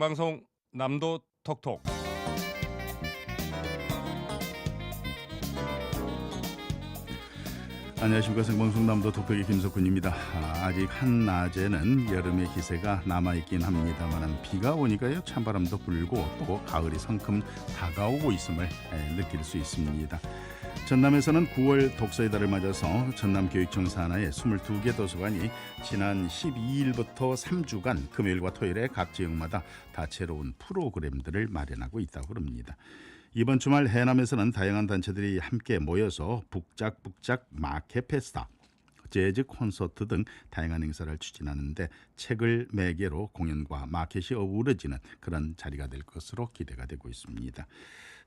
생방송 남도 톡톡 안녕하십니까 생방송 남도 톡톡의 김석훈입니다. 아, 아직 한낮에는 여름의 기세가 남아있긴 합니다만 비가 오니까요 찬바람도 불고 또 가을이 성큼 다가오고 있음을 에, 느낄 수 있습니다. 전남에서는 9월 독서의 달을 맞아서 전남교육청 산하의 22개 도서관이 지난 12일부터 3주간 금요일과 토요일에 각 지역마다 다채로운 프로그램들을 마련하고 있다고 합니다. 이번 주말 해남에서는 다양한 단체들이 함께 모여서 북작북작 마켓 페스타, 재즈 콘서트 등 다양한 행사를 추진하는데 책을 매개로 공연과 마켓이 어우러지는 그런 자리가 될 것으로 기대가 되고 있습니다.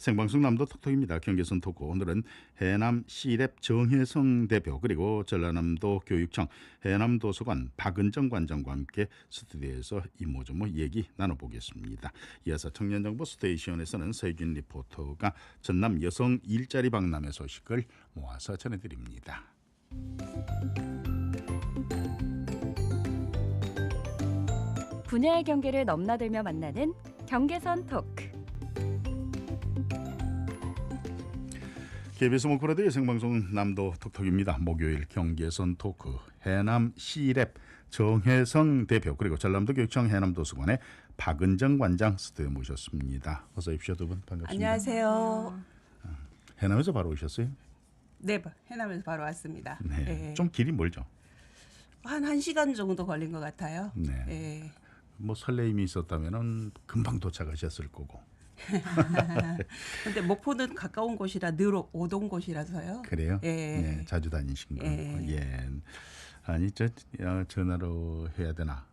생방송 남도 톡톡입니다. 경계선 토크 오늘은 해남 시랩 정혜성 대표 그리고 전라남도 교육청 해남도서관 박은정 관장과 함께 스튜디오에서 이모저모 얘기 나눠보겠습니다. 이어서 청년정보 스테이션에서는 서유진 리포터가 전남 여성 일자리 박람회 소식을 모아서 전해드립니다. 분야의 경계를 넘나들며 만나는 경계선 토크. KBS 목포라디오 생방송 남도 톡톡입니다. 목요일 경계선 토크 해남 시랩 정혜성 대표 그리고 전남도 교육청 해남도서관의 박은정 관장 스튜디오 모셨습니다. 어서 오십시오 두 분 반갑습니다. 안녕하세요. 해남에서 바로 오셨어요? 네, 해남에서 바로 왔습니다. 네. 네. 좀 길이 멀죠. 한 1시간 정도 걸린 것 같아요. 네. 예. 뭐 설레임이 있었다면은 금방 도착하셨을 거고. 근데 목포는 가까운 곳이라 늘 오- 오던 곳이라서요. 그래요? 예. 네, 자주 다니신 거. 예. 예. 아니 저 어, 전화로 해야 되나?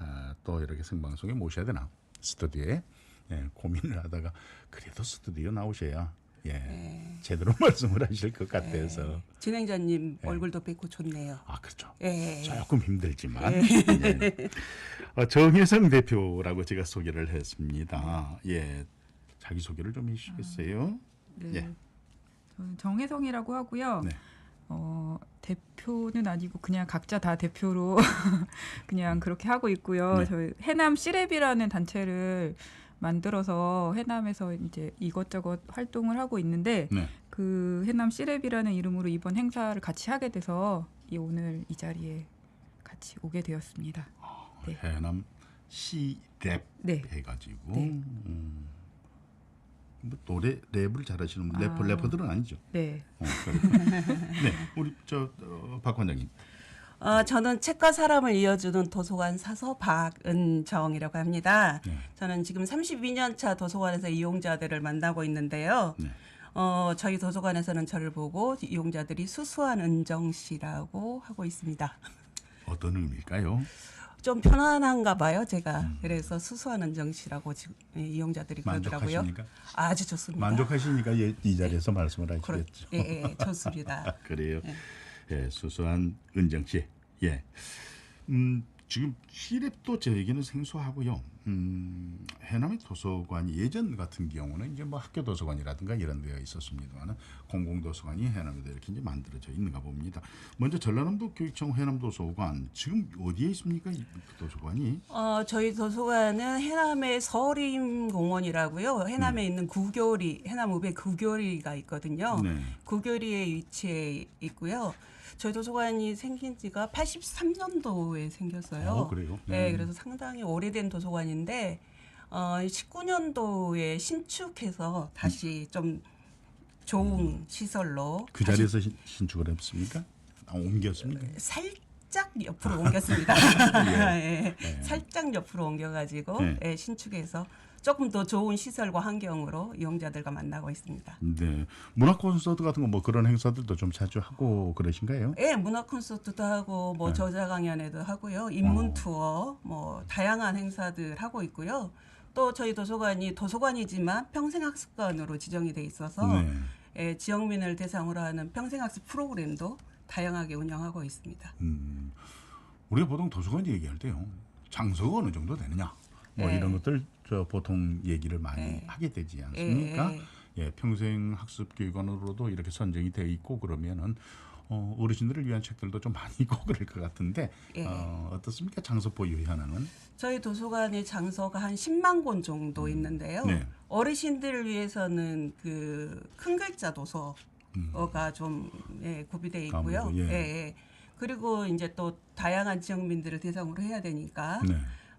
아, 또 이렇게 생방송에 모셔야 되나? 스튜디오에 예, 고민을 하다가 그래도 스튜디오 나오셔야 예, 제대로 말씀을 하실 것 같아서 진행자님 예. 얼굴도 뵙고 좋네요. 아 그렇죠. 예. 조금 힘들지만 예. 어, 정혜성 대표라고 제가 소개를 했습니다. 예, 자기 소개를 좀 해주시겠어요? 네. 예. 저는 정혜성이라고 하고요. 네. 어, 대표는 아니고 그냥 각자 다 대표로 그냥 그렇게 하고 있고요. 네. 저희 해남 시랩이라는 단체를 만들어서 해남에서 이제 이것저것 활동을 하고 있는데 네. 그 해남 시랩이라는 이름으로 이번 행사를 같이 하게 돼서 이 오늘 이 자리에 같이 오게 되었습니다. 네. 해남 시랩 네. 해가지고 네. 음, 뭐 노래 랩을 잘하시는 분, 아. 래퍼 래퍼들은 아니죠. 네. 어. 네, 우리 저박 관장님. 어, 저는 책과 사람을 이어주는 도서관 사서 박은정이라고 합니다. 네. 저는 지금 32년 차 도서관에서 이용자들을 만나고 있는데요. 네. 어, 저희 도서관에서는 저를 보고 이용자들이 수수한 은정 씨라고 하고 있습니다. 어떤 의미일까요? 좀 편안한가 봐요, 제가. 그래서 수수한 은정 씨라고 지금 예, 이용자들이 그러더라고요. 만족하십니까? 아주 좋습니다. 만족하시니까 이, 이 자리에서 말씀을 하시겠죠. 예, 예, 좋습니다. 그래요. 예, 수수한 은정 씨. 예. 음, 지금 시랩도 저에게는 생소하고요. 음, 해남의 도서관이 예전 같은 경우는 이제 뭐 학교 도서관이라든가 이런 데가 있었습니다만은 공공 도서관이 해남에도 이렇게 이제 만들어져 있는가 봅니다. 먼저 전라남도 교육청 해남 도서관 지금 어디에 있습니까? 이 도서관이? 어, 저희 도서관은 해남의 서림 공원이라고요. 해남에 있는 구교리, 해남 우배 구교리가 있거든요. 네. 구교리에 위치해 있고요. 저희 도서관이 생긴 지가 83년도에 생겼어요. 어, 그래요? 네, 음. 그래서 상당히 오래된 도서관인데 어, 19년도에 신축해서 다시 좀 좋은 시설로 그 자리에서 신, 신축을 했습니까? 아, 옮겼습니까? 살짝 옆으로 옮겼습니다. 예, 살짝 옆으로 옮겨가지고 네. 예, 신축해서 조금 더 좋은 시설과 환경으로 이용자들과 만나고 있습니다. 네. 문화 콘서트 같은 거 뭐 그런 행사들도 좀 자주 하고 그러신가요? 예, 문화 콘서트도 하고 네. 뭐 저자 강연회도 하고요, 어. 인문 투어, 뭐 다양한 행사들 하고 있고요. 또 저희 도서관이 도서관이지만 평생학습관으로 지정이 돼 있어서 네. 예, 지역민을 대상으로 하는 평생학습 프로그램도 다양하게 운영하고 있습니다. 음, 우리가 보통 도서관 얘기할 때요. 장소가 어느 정도 되느냐. 뭐 네. 이런 것들 저 보통 얘기를 많이 네. 하게 되지 않습니까? 예, 예, 평생 학습 기관으로도 이렇게 선정이 돼 있고 그러면은 어, 어르신들을 위한 책들도 좀 많이 있고 그럴 것 같은데 예. 어, 어떻습니까? 장소 보유 현황은? 저희 도서관의 장소가 한 10만 권 정도 있는데요. 네. 어르신들을 위해서는 그 큰 글자 도서가 음. 좀 예, 구비돼 있고요. 아무래도, 예. 예. 그리고 이제 또 다양한 지역민들을 대상으로 해야 되니까 네.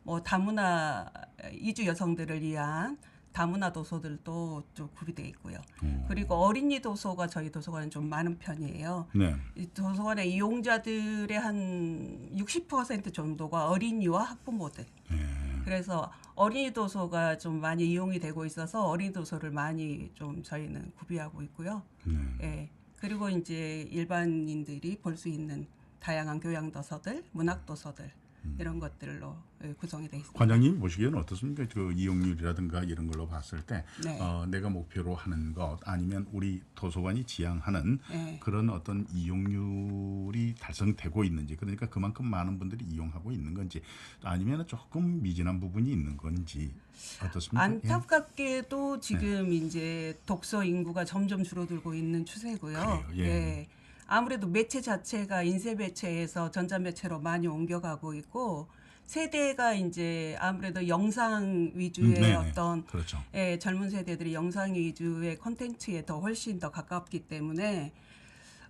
뭐 다문화 이주 여성들을 위한 다문화 도서들도 좀 구비돼 있고요. 어. 그리고 어린이 도서가 저희 도서관은 좀 많은 편이에요. 네. 이 도서관의 이용자들의 한 60% 정도가 어린이와 학부모들. 네. 그래서 어린이 도서가 좀 많이 이용이 되고 있어서 어린이 도서를 많이 좀 저희는 구비하고 있고요. 네. 예. 그리고 이제 일반인들이 볼 수 있는 다양한 교양 도서들, 문학 도서들 이런 것들로 예, 구성이 되어 있습니다. 관장님 보시기에는 어떻습니까? 그 이용률이라든가 이런 걸로 봤을 때 네. 어, 내가 목표로 하는 것 아니면 우리 도서관이 지향하는 예. 그런 어떤 이용률이 달성되고 있는지 그러니까 그만큼 많은 분들이 이용하고 있는 건지 아니면 조금 미진한 부분이 있는 건지 어떻습니까? 예. 안타깝게도 지금 이제 독서 인구가 점점 줄어들고 있는 추세고요. 그래요, 예. 아무래도 매체 자체가 인쇄 매체에서 전자 매체로 많이 옮겨가고 있고 세대가 이제 아무래도 영상 위주의 음, 네네. 어떤 그렇죠. 예, 젊은 세대들이 영상 위주의 콘텐츠에 더 훨씬 더 가깝기 때문에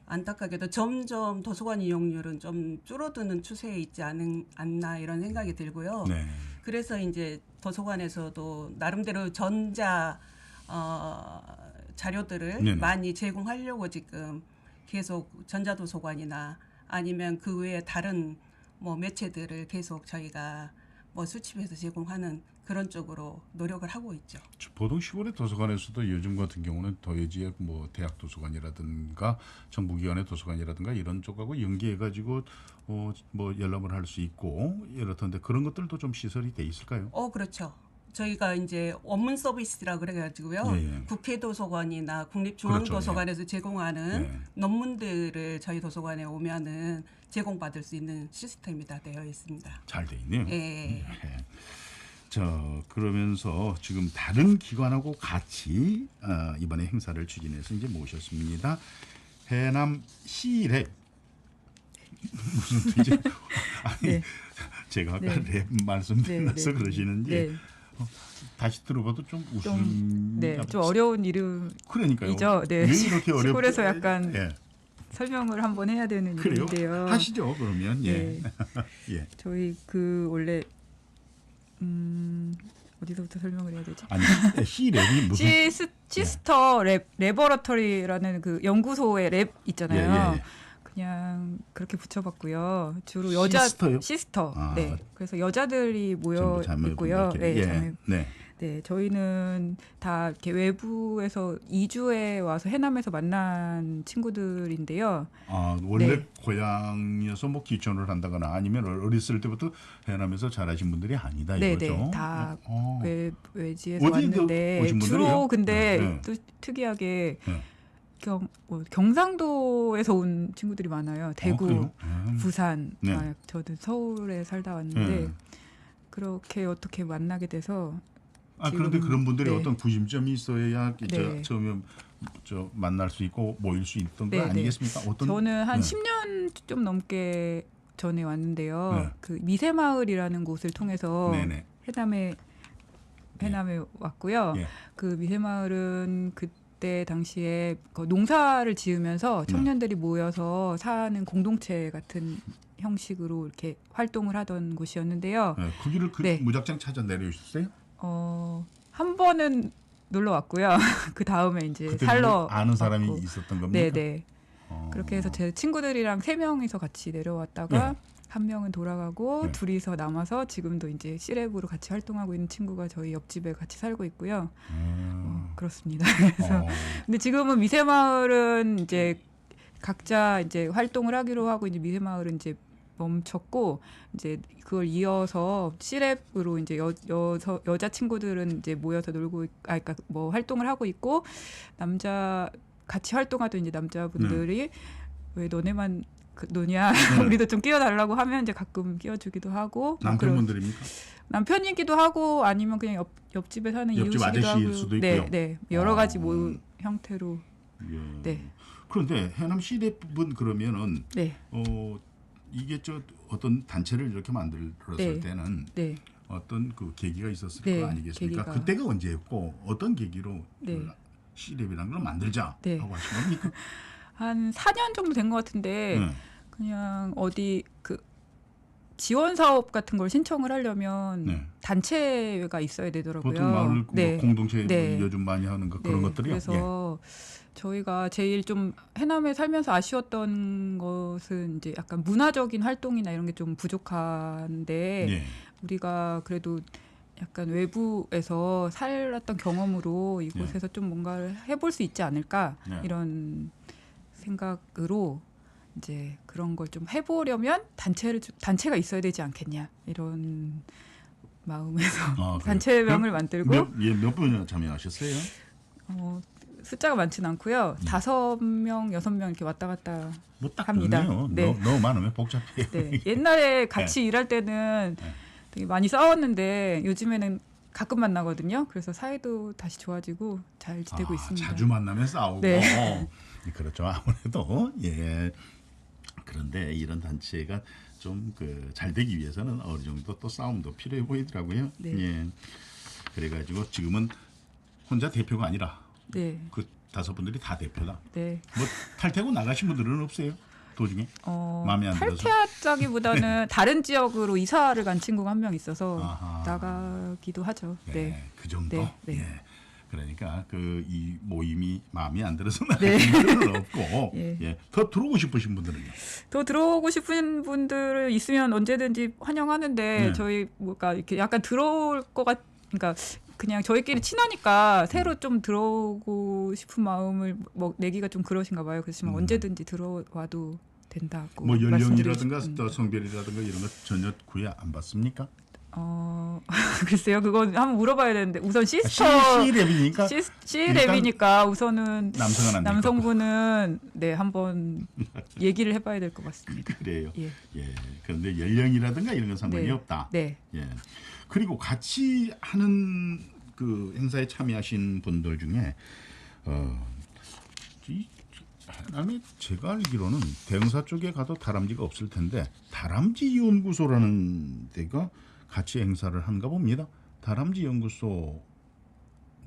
안타깝게도 점점 도서관 이용률은 좀 줄어드는 추세에 있지 않은, 않나 이런 생각이 들고요. 네. 그래서 이제 도서관에서도 나름대로 전자 어, 자료들을 네네. 많이 제공하려고 지금 계속 전자 도서관이나 아니면 그 외에 다른 뭐 매체들을 계속 저희가 뭐 수집해서 제공하는 그런 쪽으로 노력을 하고 있죠. 보통 시골의 도서관에서도 요즘 같은 경우는 도예지역 뭐 대학 도서관이라든가 정부기관의 도서관이라든가 이런 쪽하고 연계해가지고 어, 뭐 열람을 할 수 있고 이렇던데 그런 것들도 좀 시설이 돼 있을까요? 어, 그렇죠. 저희가 이제 원문 서비스라 그래가지고요. 예, 예. 국회 도서관이나 국립중앙도서관에서 그렇죠, 제공하는 예. 논문들을 저희 도서관에 오면은 제공받을 수 있는 시스템이 다 되어 있습니다. 잘 돼 있네요. 예. 예. 저 그러면서 지금 다른 기관하고 같이 어, 이번에 행사를 추진해서 이제 모셨습니다. 해남 시랩 무슨 뜻이죠? 아니 네. 제가 아까 네. 랩 말씀드려서 네, 네. 그러시는지 네, 다시 들어봐도 좀 웃음. 좀, 네, 좀 어려운 이름이죠. 그러니까요. 네. 왜 이렇게 어렵? 시골에서 약간 예. 설명을 한번 해야 되는 그래요? 일인데요. 하시죠 그러면 예. 네. 예. 저희 그 원래 음 어디서부터 설명을 해야 되지? 아니 시랩이 무슨 시스, 시스터 랩 레버러터리라는 그 연구소의 랩 있잖아요. 예, 예, 예. 그냥 그렇게 붙여봤고요. 주로 여자 시스터요? 시스터. 아. 네. 그래서 여자들이 모여 전부 자매분들 있고요. 이렇게. 네, 예. 자매. 네. 네, 저희는 다 이렇게 외부에서 이주해 와서 해남에서 만난 친구들인데요. 아 원래 네. 고향이어서 뭐 기촌을 한다거나 아니면 어렸을 때부터 해남에서 자라신 분들이 아니다 네, 이거죠. 네, 다 어. 외 외지에서 어디 왔는데 오신 분들이에요? 주로 근데 네, 네. 또 특이하게 네. 경, 뭐 경상도에서 온 친구들이 많아요. 대구, 어? 음. 부산. 네. 아, 저도 서울에 살다 왔는데 네. 그렇게 어떻게 만나게 돼서 아 그런데 그런 분들이 네. 어떤 구심점이 있어야 저 네. 처음에 저 만날 수 있고 모일 수 있던 거 네, 네. 아니겠습니까? 어떤 저는 한 네. 10년 좀 넘게 전에 왔는데요. 네. 그 미세마을이라는 곳을 통해서. 해남에 해남에 왔고요. 예. 그 미세마을은 그 때 당시에 그 농사를 지으면서 네. 청년들이 모여서 사는 공동체 같은 형식으로 이렇게 활동을 하던 곳이었는데요. 네, 거기를 그 네. 무작정 찾아 내려오셨어요? 어, 한 번은 놀러 왔고요. 그 다음에 이제 그때 살러 아는 사람이 왔고. 있었던 겁니까? 네, 네. 어. 그렇게 해서 제 친구들이랑 세 명이서 같이 내려왔다가 네. 한 명은 돌아가고 네. 둘이서 남아서 지금도 이제 시랩으로 같이 활동하고 있는 친구가 저희 옆집에 같이 살고 있고요. 음. 어, 그렇습니다. 그래서 어. 근데 지금은 미세 마을은 이제 각자 이제 활동을 하기로 하고 이제 미세 마을은 이제 멈췄고 이제 그걸 이어서 시랩으로 이제 여, 여서 여자 친구들은 이제 모여서 놀고 있- 아 그러니까 뭐 활동을 하고 있고 남자 같이 활동하던 이제 남자분들이 왜 너네만 그 노냐 네. 우리도 좀 끼워달라고 하면 이제 가끔 끼워주기도 하고 뭐 남편분들입니까? 남편이기도 하고 아니면 그냥 옆 옆집에 사는 옆집 이웃이기도 하고 수도 네, 있고요. 네 여러 가지 어. 뭐 형태로 예. 네. 그런데 해남 시립은 그러면은 네, 어 이게 저 어떤 단체를 이렇게 만들었을 네. 때는 네. 어떤 그 계기가 있었을 네, 거 아니겠습니까? 계기가. 그때가 언제였고 어떤 계기로 네. 그 시랩이라는 걸 만들자 네. 하고 하신 겁니까? 한 4년 정도 된 것 같은데 네. 그냥 어디 그 지원 사업 같은 걸 신청을 하려면 네. 단체가 있어야 되더라고요. 보통 마을 그 네. 공동체 네. 요즘 많이 하는 거 그런 네, 것들이요. 그래서 저희가 제일 좀 해남에 살면서 아쉬웠던 것은 이제 약간 문화적인 활동이나 이런 게 좀 부족한데 예. 예. 우리가 그래도 약간 외부에서 살았던 경험으로 이곳에서 좀 뭔가를 해볼 수 있지 않을까 네. 이런 생각으로 이제 그런 걸 좀 해보려면 단체를 좀- 단체가 있어야 되지 않겠냐 이런 마음에서 아? 단체명을 만들고 몇, 예, 몇 분이나 참여하셨어요? 어, 숫자가 많지는 않고요. 음. 다섯 명, 여섯 명 이렇게 왔다 갔다. 뭐딱 합니다. 네. 너무, 너무 많으면 복잡해요. 네. 옛날에 같이 일할 때는 네. 되게 많이 싸웠는데 요즘에는 가끔 만나거든요. 그래서 사이도 다시 좋아지고 잘 지내고 아, 있습니다. 자주 만나면 싸우고. 네. 그렇죠. 아무래도 예. 그런데 이런 단체가 좀 그 잘 되기 위해서는 어느 정도 또 싸움도 필요해 보이더라고요. 네. 예. 그래가지고 지금은 혼자 대표가 아니라 네. 그 다섯 분들이 다 대표다. 네. 뭐 탈퇴고 나가신 분들은 없어요? 도중에? 어, 마음에 안 들어서? 탈퇴하자기보다는 다른 지역으로 이사를 간 친구가 한 명 있어서 아하. 나가기도 하죠. 네. 네. 그 정도. 네, 네. 예. 그러니까 그 이 모임이 마음에 안 들어서 네. 나가신 분들은 없고 예. 예. 더 들어오고 싶으신 분들은요. 더 들어오고 싶은 분들 있으면 언제든지 환영하는데 네. 저희 뭐가 이렇게 약간 들어올 것 같, 그러니까 그냥 저희끼리 친하니까 새로 좀 들어오고 싶은 마음을 뭐 내기가 좀 그러신가 봐요. 그렇지만 음. 언제든지 들어와도 된다고. 뭐 연령이라든가 성별이라든가 이런 거 전혀 구애 안 받습니까? 어 글쎄요, 그건 한번 물어봐야 되는데 우선 아, 시스터 C랩이니까 시, C랩이니까 우선은 남성은 안 남성분은 네 한번 얘기를 해봐야 될 것 같습니다. 그래요. 예, 예. 그런데 연령이라든가 이런 건 상관이 네. 없다. 네, 예. 그리고 같이 하는 그 행사에 참여하신 분들 중에 어, 이 해남에 제가 알기로는 대흥사 쪽에 가도 다람쥐가 없을 텐데 다람쥐 연구소라는 데가 같이 행사를 한가 봅니다. 다람쥐 연구소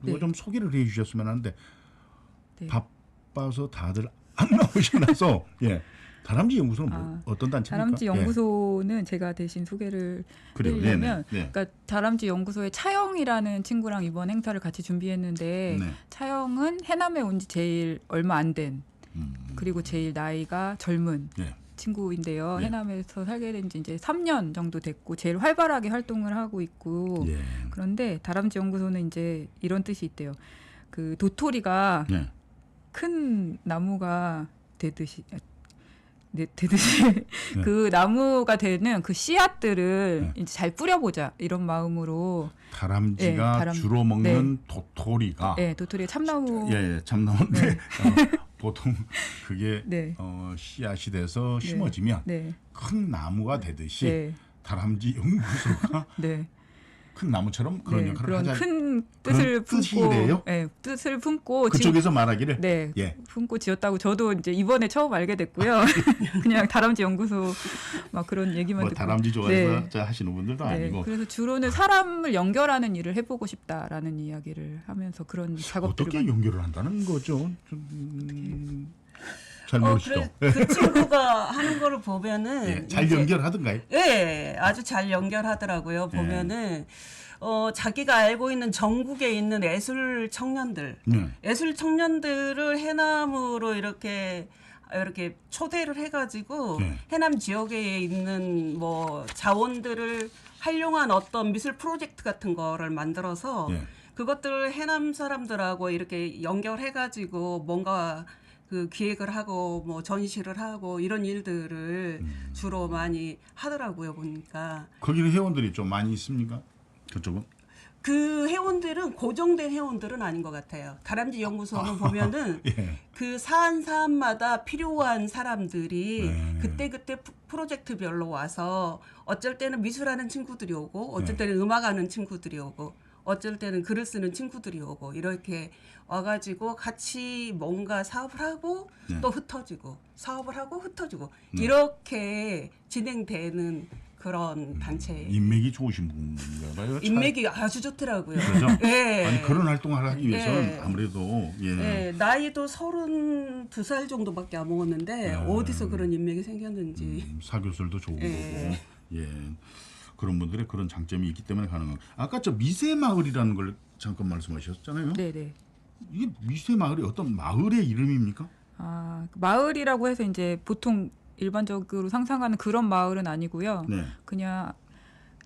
누가 네. 좀 소개를 해 주셨으면 하는데 네. 바빠서 다들 안 나오셔서 예. 다람쥐 연구소는 뭐 아, 어떤 단체입니까? 다람쥐 예. 연구소는 제가 대신 소개를 그래요. 네네. 네. 그러니까 다람쥐 연구소의 차영이라는 친구랑 이번 행사를 같이 준비했는데 네. 차영은 해남에 온 지 제일 얼마 안된 음, 그리고 제일 나이가 젊은 네. 친구인데요. 네. 해남에서 살게 된 지 이제 3년 정도 됐고 제일 활발하게 활동을 하고 있고 예. 그런데 다람쥐 연구소는 이제 이런 뜻이 있대요. 그 도토리가 네. 큰 나무가 되듯이 네, 되듯이 네. 그 나무가 되는 그 씨앗들을 네. 이제 잘 뿌려보자 이런 마음으로 다람쥐가 네, 다람- 주로 먹는 도토리가 네, 도토리가 참나무 예, 예 참나무인데 네. 어, 보통 그게 네. 어, 씨앗이 돼서 네. 심어지면 네, 큰 나무가 되듯이 네, 다람쥐 연구소가 네, 큰 나무처럼 그런 네, 역할을 그런 하자. 큰 뜻을 그런 품고, 뜻이래요? 네, 뜻을 품고 지- 그쪽에서 말하기를 네, 예. 품고 지었다고 저도 이제 이번에 처음 알게 됐고요. 그냥 다람쥐 연구소 막 그런 얘기만 뭐 듣고. 다람쥐 좋아해서 네. 자 하시는 분들도 네, 아니고 그래서 주로는 사람을 연결하는 일을 해보고 싶다라는 이야기를 하면서 그런 작업들을 어떻게 연결을 한다는 거죠? 좀, 음, 잘 어, 모르시죠? 그래, 그 친구가 하는 거를 보면은 예, 잘 이제- 연결하든가요? 예, 아주 잘 연결하더라고요. 예. 보면은 어, 자기가 알고 있는 전국에 있는 예술 청년들, 네. 예술 청년들을 해남으로 이렇게 이렇게 초대를 해가지고 네. 해남 지역에 있는 뭐 자원들을 활용한 어떤 미술 프로젝트 같은 거를 만들어서 예. 그것들을 해남 사람들하고 이렇게 연결해가지고 뭔가 그 기획을 하고 뭐 전시를 하고 이런 일들을 음. 주로 많이 하더라고요 보니까 거기는 회원들이 좀 많이 있습니까? 그쪽은? 그 회원들은 고정된 회원들은 아닌 것 같아요. 다람쥐 연구소는 보면은 예. 그 사안 사안마다 필요한 사람들이 네. 그때 그때 프로젝트별로 와서 어쩔 때는 미술하는 친구들이 오고 어쩔 네. 때는 음악하는 친구들이 오고 어쩔 때는 글을 쓰는 친구들이 오고 이렇게 와가지고 같이 뭔가 사업을 하고 네. 또 흩어지고 사업을 하고 흩어지고 네. 이렇게 진행되는 그런 단체 인맥이 좋으신 분인가 봐요. 차- 인맥이 아주 좋더라고요. 그죠? 예. 아니 그런 활동을 하기 위해서는 예. 아무래도 예. 예, 나이도 서른 두 살 정도밖에 안 먹었는데 네. 어디서 그런 인맥이 생겼는지 음, 사교설도 좋은 예. 거고 예 그런 분들의 그런 장점이 있기 때문에 가능한. 아까 저 미세 마을이라는 걸 잠깐 말씀하셨잖아요. 네, 네. 이게 미세 마을이 어떤 마을의 이름입니까? 아, 마을이라고 해서 이제 보통 일반적으로 상상하는 그런 마을은 아니고요. 네. 그냥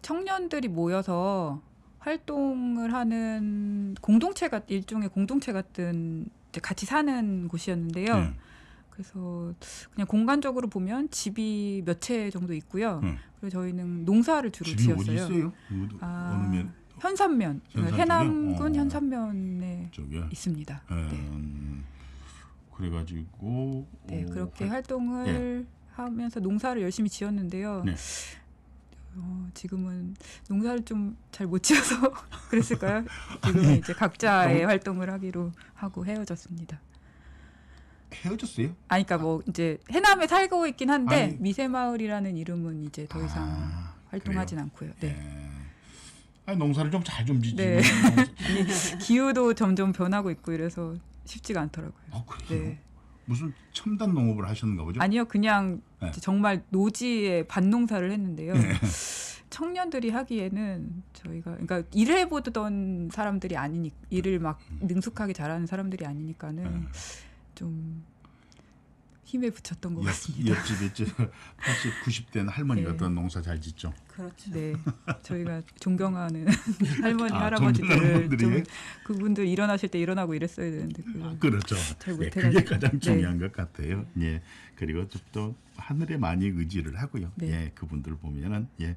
청년들이 모여서 활동을 하는 공동체 같 일종의 공동체 같은 같이 사는 곳이었는데요. 네. 그래서 그냥 공간적으로 보면 집이 몇 채 정도 있고요. 네. 그리고 저희는 농사를 주로 집이 어디 지었어요. 있어요? 어디- 아, 어느 면 현산면, 현산? 해남군 어. 현산면에 쪽에? 있습니다. 예, 네. 음, 그래가지고 네, 어, 그렇게 할- 활동을 하면서 농사를 열심히 지었는데요. 네. 어, 지금은 농사를 좀 잘 못 지어서 그랬을까요? 지금은 이제 각자의 활동을 하기로 하고 헤어졌습니다. 헤어졌어요? 아니, 그러니까 뭐 이제 해남에 살고 있긴 한데 아니. 미세마을이라는 이름은 이제 더 이상 아, 활동하진 않고요. 네. 예. 아니 농사를 좀 잘 좀 짓지. 네. 기후도 점점 변하고 있고 이래서 쉽지가 않더라고요. 아 그래요? 네. 무슨 첨단 농업을 하셨는가 보죠? 아니요, 그냥 네. 이제 정말 노지에 밭농사를 했는데요. 청년들이 하기에는 저희가 그러니까 일을 해보던 사람들이 아니니 일을 막 능숙하게 잘하는 사람들이 아니니까는 네. 좀 힘에 붙였던 것 옆, 같습니다. 옆집에 저 80, 90대는 할머니가 네. 더 농사 잘 짓죠. 그렇죠. 네, 저희가 존경하는 할머니 아? 좀 그분들 일어나실 때 일어나고 이랬어야 되는데 그걸 그렇죠. 잘 예. 그게 가장 네. 중요한 것 같아요. 예. 그리고 또- 또 하늘에 많이 의지를 하고요. 네. 예, 그분들 보면은 예.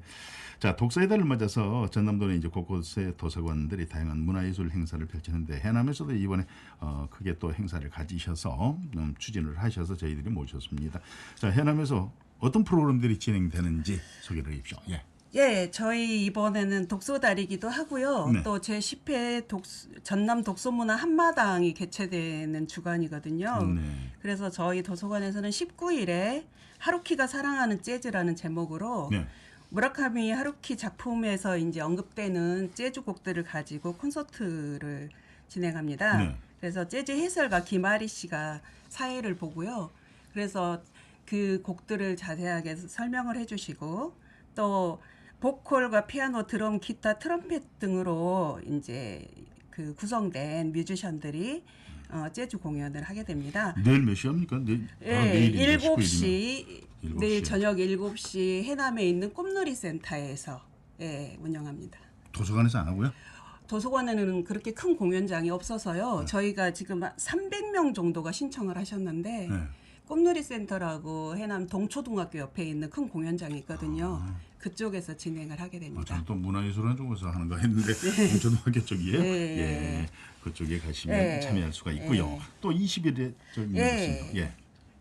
자, 독서의 달을 맞아서 전남도는 이제 곳곳에 도서관들이 다양한 문화예술 행사를 펼치는데 해남에서도 이번에 어, 크게 또 행사를 가지셔서 음, 추진을 하셔서 저희들이 모셨습니다. 자, 해남에서 어떤 프로그램들이 진행되는지 소개를 해 주십시오. 예. 예, 저희 이번에는 독서달이기도 하고요. 네. 또제 10회 독, 전남 독서문화 한마당이 개최되는 주간이거든요. 네. 그래서 저희 도서관에서는 19일에 하루키가 사랑하는 재즈라는 제목으로 네. 무라카미 하루키 작품에서 이제 언급되는 재즈 곡들을 가지고 콘서트를 진행합니다. 네. 그래서 재즈 해설가 김아리 씨가 사회를 보고요. 그래서 그 곡들을 자세하게 설명을 해주시고 또 보컬과 피아노, 드럼, 기타, 트럼펫 등으로 이제 그 구성된 뮤지션들이 어, 재즈 공연을 하게 됩니다. 내일 몇 시합니까? 내일 예, 내일인데, 19일이면. 7시 일곱 내일 시. 저녁 7시 해남에 있는 꿈놀이 센터에서 예, 운영합니다. 도서관에서 안 하고요? 도서관에는 그렇게 큰 공연장이 네. 없어서요. 저희가 지금 300명 정도가 신청을 하셨는데 네. 꿈놀이 센터라고 해남 동초등학교 옆에 있는 큰 공연장이 있거든요. 아. 그쪽에서 진행을 하게 아, 됩니다. 저는 또 문화예술원 쪽에서 하는 거 했는데 공초등학교 쪽이에요. 네. 예, 그쪽에 가시면 네. 참여할 수가 있고요. 네. 또 20일에 저 예. 예.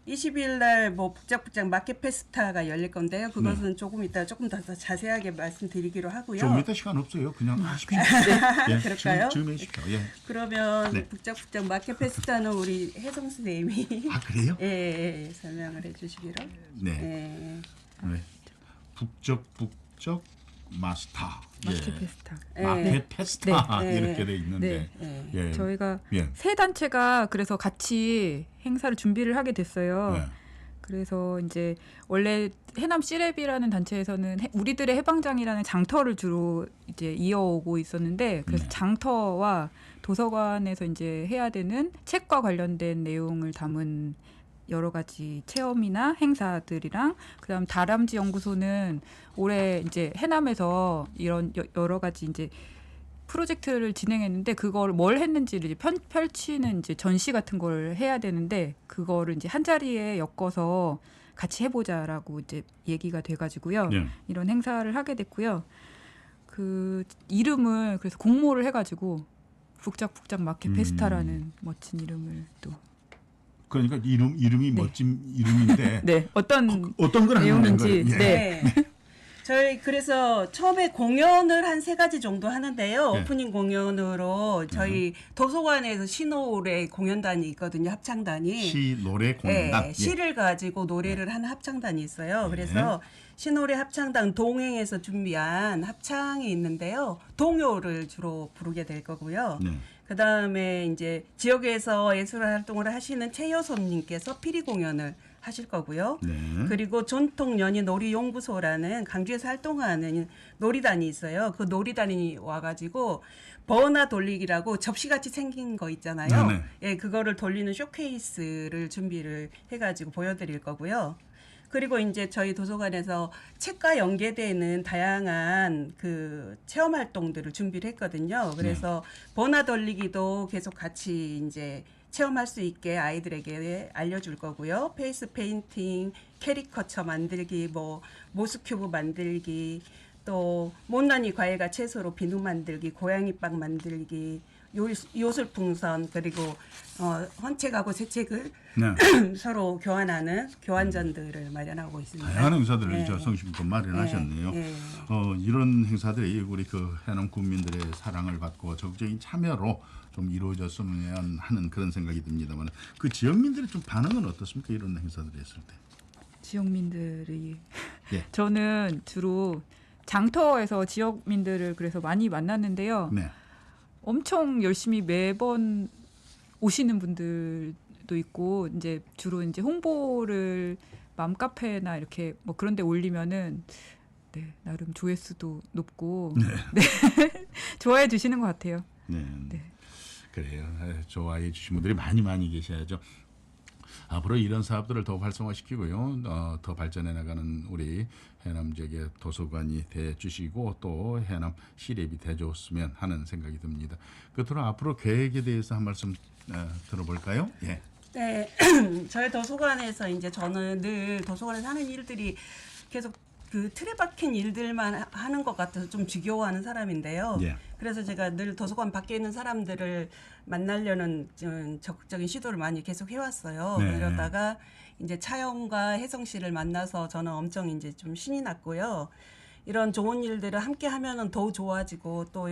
20일 날뭐 북작북작 마켓 페스타가 열릴 건데요. 네. 그것은 조금 이따 조금 더, 더 자세하게 말씀드리기로 하고요. 좀 이따 시간 없어요. 그냥 하십시오. 예, 음, 그럴까요? 지금, 지금. 예. 그러면 네. 북작북작 마켓 페스타는 우리 혜성 선생님이 아 그래요? 예, 예, 예, 설명을 해주시기로. 네. 예. 네. 북적북적 마스터. 마켓 페스타. 예. 마켓 페스타 네. 이렇게 돼 있는데. 예. 예. 저희가 예. 세 단체가 그래서 같이 행사를 준비를 하게 됐어요. 네. 그래서 이제 원래 해남 시랩이라는 단체에서는 해- 우리들의 해방장이라는 장터를 주로 이제 이어오고 있었는데 그래서 네. 장터와 도서관에서 이제 해야 되는 책과 관련된 내용을 담은 여러 가지 체험이나 행사들이랑 그다음 다람쥐 연구소는 올해 이제 해남에서 이런 여- 여러 가지 이제 프로젝트를 진행했는데 그걸 뭘 했는지를 이제 편, 펼치는 이제 전시 같은 걸 해야 되는데 그거를 이제 한 자리에 엮어서 같이 해보자라고 이제 얘기가 돼가지고요. 예. 이런 행사를 하게 됐고요. 그 이름을 그래서 공모를 해가지고 북작북작 마켓 음. 페스타라는 멋진 이름을 또 그러니까 이름 이름이 네. 멋진 이름인데 네 어떤 어 떤 걸 하는 내용인지 거예요? 예. 네. 네. 저희 그래서 처음에 공연을 한 세 가지 정도 하는데요. 네. 오프닝 공연으로 저희 도서관에서 시노래 공연단이 있거든요. 합창단이. 시 노래 공연단. 네, 시를 가지고 노래를 하는 합창단이 있어요. 네. 그래서 시노래 합창단 동행에서 준비한 합창이 있는데요. 동요를 주로 부르게 될 거고요. 네. 그 다음에 이제 지역에서 예술 활동을 하시는 최여섭님께서 피리 공연을 하실 거고요. 네. 그리고 전통 연희 놀이 연구소라는 강주에서 활동하는 놀이단이 있어요. 그 놀이단이 와가지고 버나 돌리기라고 접시같이 생긴 거 있잖아요. 네 네. 예, 그거를 돌리는 쇼케이스를 준비를 해가지고 보여드릴 거고요. 그리고 이제 저희 도서관에서 책과 연계되는 다양한 그 체험 활동들을 준비를 했거든요. 그래서 버나 돌리기도 계속 같이 이제 체험할 수 있게 아이들에게 알려줄 거고요. 페이스 페인팅, 캐리커처 만들기, 뭐 모스 큐브 만들기, 또 못난이 과일과 채소로 비누 만들기, 고양이 빵 만들기, 요, 요술풍선 그리고 어, 헌책하고 새책을 네. 서로 교환하는 교환전들을 마련하고 있습니다. 다양한 행사들을 네. 저 성심껏 마련하셨네요. 네, 네. 어, 이런 행사들이 우리 그 해남 국민들의 사랑을 받고 적극적인 참여로 좀 이루어졌으면 하는 그런 생각이 듭니다만 그 지역민들의 좀 반응은 어떻습니까? 이런 행사들이 했을 때. 지역민들이 예. 저는 주로 장터에서 지역민들을 그래서 많이 만났는데요. 네. 엄청 열심히 매번 오시는 분들도 있고 이제 주로 이제 홍보를 맘카페나 이렇게 뭐 그런 데 올리면은 네, 나름 조회수도 높고 네. 좋아해 주시는 것 같아요. 네. 네. 그래요. 에, 좋아해 주신 분들이 많이 많이 계셔야죠. 앞으로 이런 사업들을 더 활성화시키고요. 어, 더 발전해 나가는 우리 해남 지역의 도서관이 돼 주시고 또 해남 시립이 돼 줬으면 하는 생각이 듭니다. 끝으로 앞으로 계획에 대해서 한 말씀 어, 들어볼까요? 예. 네, 저희 도서관에서 이제 저는 늘 도서관에서 하는 일들이 계속 그 틀에 박힌 일들만 하는 것 같아서 좀 지겨워하는 사람인데요. 예. 그래서 제가 늘 도서관 밖에 있는 사람들을 만나려는 좀 적극적인 시도를 많이 계속 해왔어요. 네. 그러다가 이제 차영과 혜성 씨를 만나서 저는 엄청 이제 좀 신이 났고요. 이런 좋은 일들을 함께 하면은 더 좋아지고 또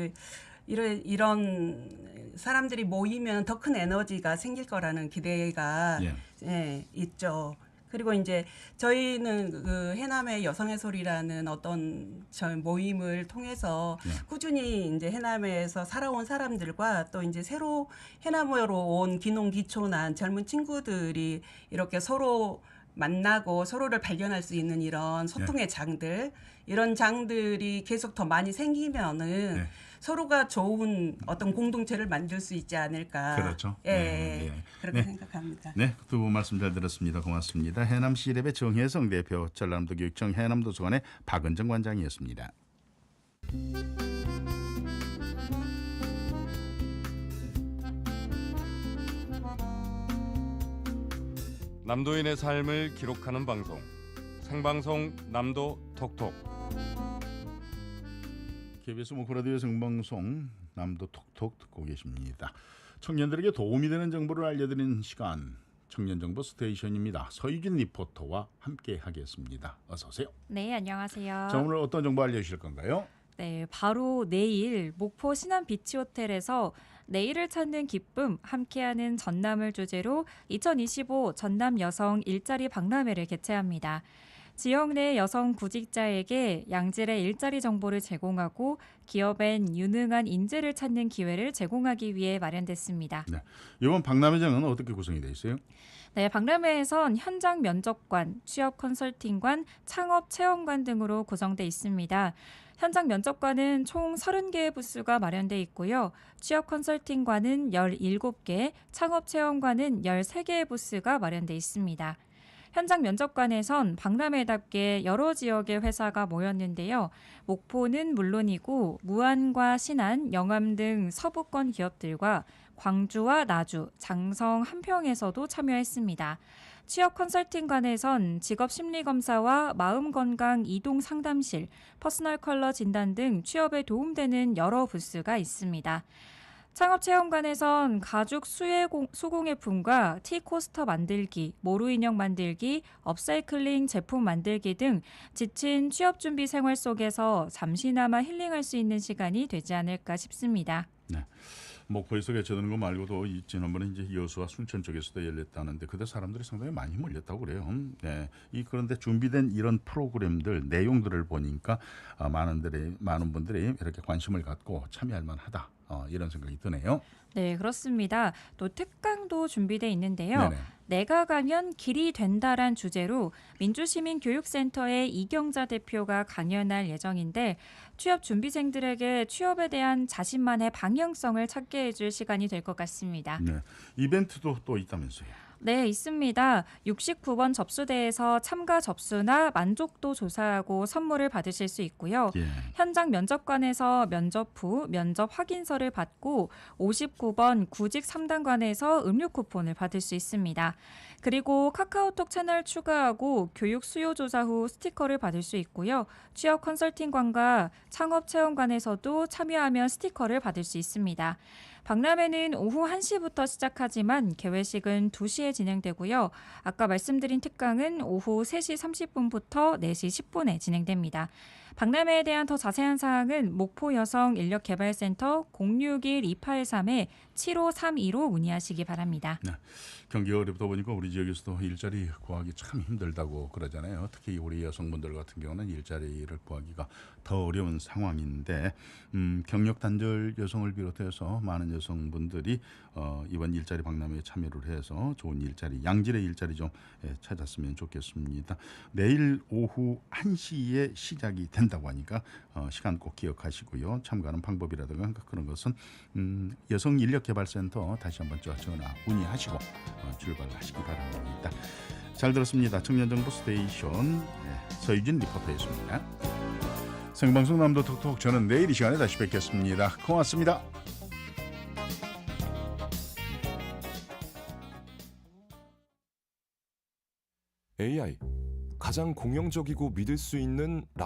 이런 이런 사람들이 모이면 더 큰 에너지가 생길 거라는 기대가 예. 예, 있죠. 그리고 이제 저희는 그 해남의 여성의 소리라는 어떤 저 모임을 통해서 네. 꾸준히 이제 해남에서 살아온 사람들과 또 이제 새로 해남으로 온 기농 기초난 젊은 친구들이 이렇게 서로 만나고 서로를 발견할 수 있는 이런 소통의 장들 이런 장들이 계속 더 많이 생기면은 네. 서로가 좋은 어떤 공동체를 만들 수 있지 않을까. 그렇죠. 예, 네, 네. 그렇게 네. 생각합니다. 네, 두 분 말씀 잘 들었습니다. 고맙습니다. 해남 시 랩의 정혜성 대표, 전남도 교육청 해남도서관의 박은정 관장이었습니다. 남도인의 삶을 기록하는 방송 생방송 남도 톡톡 KBS 모코라디오 생방송 남도 톡톡 듣고 계십니다. 청년들에게 도움이 되는 정보를 알려드리는 시간 청년 정보 스테이션입니다. 서유진 리포터와 함께 하겠습니다. 어서 오세요. 네, 안녕하세요. 자 오늘 어떤 정보 알려주실 건가요? 네, 바로 내일 목포 신안 비치 호텔에서 내일을 찾는 기쁨 함께하는 전남을 주제로 2025 전남 여성 일자리 박람회를 개최합니다. 지역 내 여성 구직자에게 양질의 일자리 정보를 제공하고 기업엔 유능한 인재를 찾는 기회를 제공하기 위해 마련됐습니다. 이번 박람회장은 어떻게 구성이 되어 있어요? 네, 박람회에선 현장 면접관, 취업 컨설팅관, 창업 체험관 등으로 구성돼 있습니다. 현장 면접관은 총 30개의 부스가 마련돼 있고요. 취업 컨설팅관은 17개, 창업 체험관은 13개의 부스가 마련돼 있습니다. 현장 면접관에선 박람회답게 여러 지역의 회사가 모였는데요. 목포는 물론이고 무안과 신안, 영암 등 서부권 기업들과 광주와 나주, 장성, 한평에서도 참여했습니다. 취업 컨설팅관에선 직업 심리 검사와 마음 건강 이동 상담실, 퍼스널 컬러 진단 등 취업에 도움되는 여러 부스가 있습니다. 창업체험관에선 가죽 수혜 공- 수공예품과 티 코스터 만들기, 모루 인형 만들기, 업사이클링 제품 만들기 등 지친 취업 준비 생활 속에서 잠시나마 힐링할 수 있는 시간이 되지 않을까 싶습니다. 목포에서 개최되는 거 말고도 이 지난번에 이제 여수와 순천 쪽에서도 열렸다는데 그때 사람들이 상당히 많이 몰렸다고 그래요. 음, 네. 이 그런데 준비된 이런 프로그램들 내용들을 보니까 아, 많은 들이 많은 분들이 이렇게 관심을 갖고 참여할 만하다. 어, 이런 생각이 드네요. 네, 그렇습니다. 또 특강도 준비돼 있는데요. 네네. 내가 가면 길이 된다란 주제로 민주시민교육센터의 이경자 대표가 강연할 예정인데 취업 준비생들에게 취업에 대한 자신만의 방향성을 찾게 해줄 시간이 될 것 같습니다. 네. 이벤트도 또 있다면서요. 네, 있습니다. 69번 접수대에서 참가 접수나 만족도 조사하고 선물을 받으실 수 있고요. 예. 현장 면접관에서 면접 후 면접 확인서를 받고 59번 구직 3단관에서 음료 쿠폰을 받을 수 있습니다. 그리고 카카오톡 채널 추가하고 교육 수요 조사 후 스티커를 받을 수 있고요. 취업 컨설팅관과 창업 체험관에서도 참여하면 스티커를 받을 수 있습니다. 박람회는 오후 1시부터 시작하지만 개회식은 2시에 진행되고요. 아까 말씀드린 특강은 오후 3시 30분부터 4시 10분에 진행됩니다. 박람회에 대한 더 자세한 사항은 목포 여성 인력 개발센터 061-2883-7532로 문의하시기 바랍니다. 경기가 어렵다 보니까 우리 지역에서도 일자리 구하기 참 힘들다고 그러잖아요. 특히 우리 여성분들 같은 경우는 일자리를 구하기가 더 어려운 상황인데 음, 경력 단절 여성을 비롯해서 많은 여성분들이 어, 이번 일자리 박람회에 참여를 해서 좋은 일자리, 양질의 일자리 좀 예, 찾았으면 좋겠습니다. 내일 오후 1시에 시작이 된다고 하니까 어, 시간 꼭 기억하시고요. 참가하는 방법이라든가 그런 것은 음, 여성 인력 개발센터 다시 한번 저 전화 문의하시고 어, 출발하시기 바랍니다. 잘 들었습니다. 청년정보 스테이션 네, 서유진 리포터였습니다. 생방송 남도 톡톡 저는 내일 이 시간에 다시 뵙겠습니다. 고맙습니다. AI 가장 공용적이고 믿을 수 있는 라